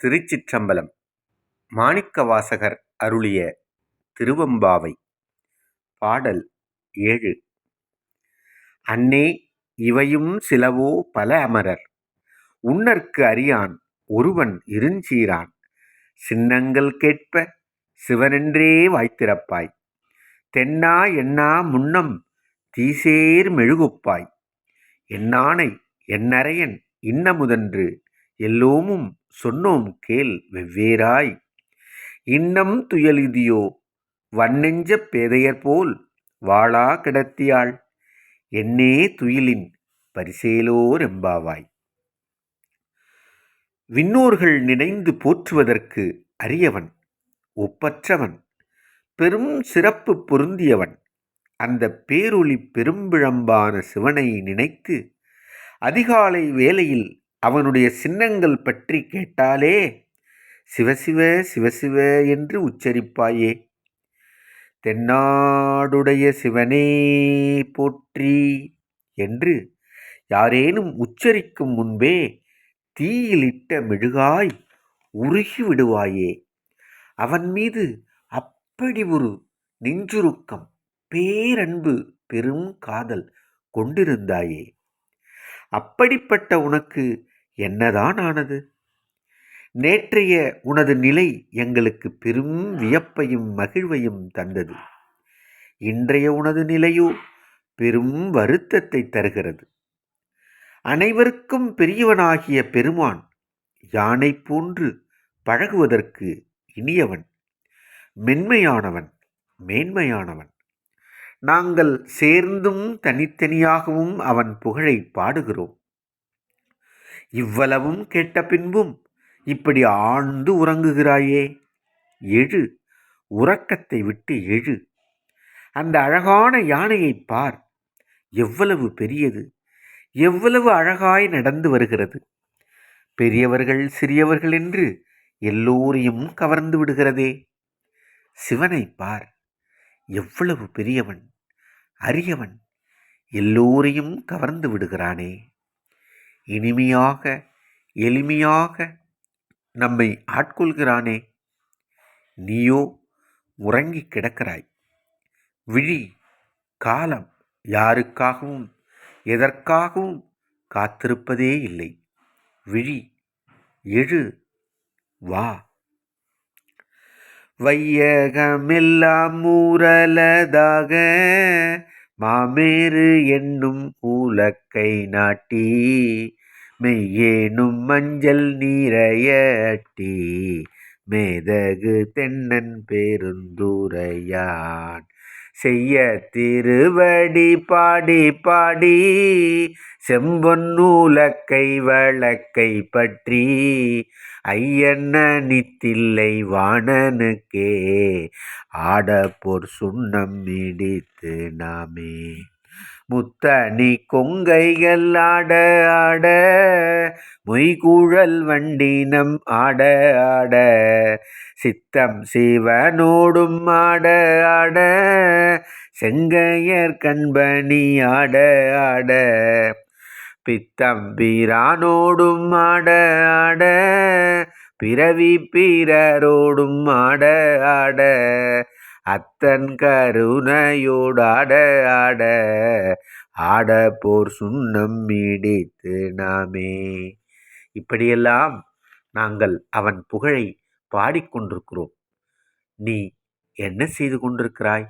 திருச்சிற்றம்பலம். மாணிக்கவாசகர் அருளிய திருவம்பாவை. பாடல் ஏழு. அன்னே இவையும் சிலவோ பல அமரர். உன்னற்கு அறியான் ஒருவன் இருஞ்சீரான். சின்னங்கள் கேட்ப சிவனென்றே வாய்த்திறப்பாய். தென்னா என்னா முன்னம் தீசேர் மெழுகுப்பாய். என்னானை என்னறையன் இன்னமுதன்று எல்லோமும் சொன்னோம் கேள் வெவ்வேறாய். இன்னம் துயலுதியோ வன்னெஞ்சப் பேதையர்போல் வாளா கிடத்தியாள். என்னே துயிலின் பரிசேலோரெம்பாவாய் விண்ணோர்கள் நினைந்து போற்றுவதற்கு அரியவன் ஒப்பற்றவன் பெரும் சிறப்பு பொருந்தியவன். அந்த பேரொளி பெரும்பிழம்பான சிவனை நினைத்து அதிகாலை வேளையில் அவனுடைய சின்னங்கள் பற்றி கேட்டாலே சிவசிவ சிவசிவ என்று உச்சரிப்பாயே. தென்னாடுடைய சிவனே போற்றி என்று யாரேனும் உச்சரிக்கும் முன்பே தீயிலிட்ட மெழுகாய் உருகி விடுவாயே. அவன் மீது அப்படி ஒரு நெஞ்சுருக்கம் பேரன்பு பெரும் காதல் கொண்டிருந்தாயே. அப்படிப்பட்ட உனக்கு என்னதான் ஆனது? நேற்றைய உனது நிலை எங்களுக்கு பெரும் வியப்பையும் மகிழ்வையும் தந்தது. இன்றைய உனது நிலையோ பெரும் வருத்தத்தை தருகிறது. அனைவருக்கும் பெரியவனாகிய பெருமான் யானை போன்று பழகுவதற்கு இனியவன் மென்மையானவன் மேன்மையானவன். நாங்கள் சேர்ந்தும் தனித்தனியாகவும் அவன் புகழை பாடுகிறோம். இவ்வளவும் கேட்ட பின்பும் இப்படி ஆழ்ந்து உறங்குகிறாயே. எழு உறக்கத்தை விட்டு எழு. அந்த அழகான யானையை பார் எவ்வளவு பெரியது எவ்வளவு அழகாய் நடந்து வருகிறது. பெரியவர்கள் சிறியவர்கள் என்று எல்லோரையும் கவர்ந்து விடுகிறதே. சிவனை பார் எவ்வளவு பெரியவன் அரியவன் எல்லோரையும் கவர்ந்து விடுகிறானே. இனிமையாக எளிமையாக நம்மை ஆட்கொள்கிறானே. நீயோ உறங்கி கிடக்கிறாய். விழி காலம் யாருக்காகவும் எதற்காகவும் காத்திருப்பதே இல்லை. விழி எழு வா. வையகமெல்லாம் மூரலதாக மாமேறு என்னும் ஊலக்கை நாட்டி மெய்யேனும் மஞ்சள் நீரையட்டி மேதகு தென்னன் பெருந்துரையான். செய்ய திருவடி பாடி பாடி செம்பொன்னூலக்கை வழக்கை பற்றி ஐயன்ன நித்தில்லை வாணனுக்கே ஆடப்போர் சுண்ணம் இடித்து நாமே. முத்தணி கொங்கைகள் ஆட ஆட மொய்கூழல் வண்டினம் ஆட ஆட சித்தம் சிவனோடும் ஆட ஆட செங்கையர் கண்பணி ஆட ஆட பித்தம் பீரானோடும் ஆட ஆட பிறவி பீரரோடும் ஆட ஆட அத்தன் கருணையோடாட ஆட ஆட போர் சுண்ணம் மீடித்து நாமே. இப்படியெல்லாம் நாங்கள் அவன் புகழை பாடிக்கொண்டிருக்கிறோம். நீ என்ன செய்து கொண்டிருக்கிறாய்?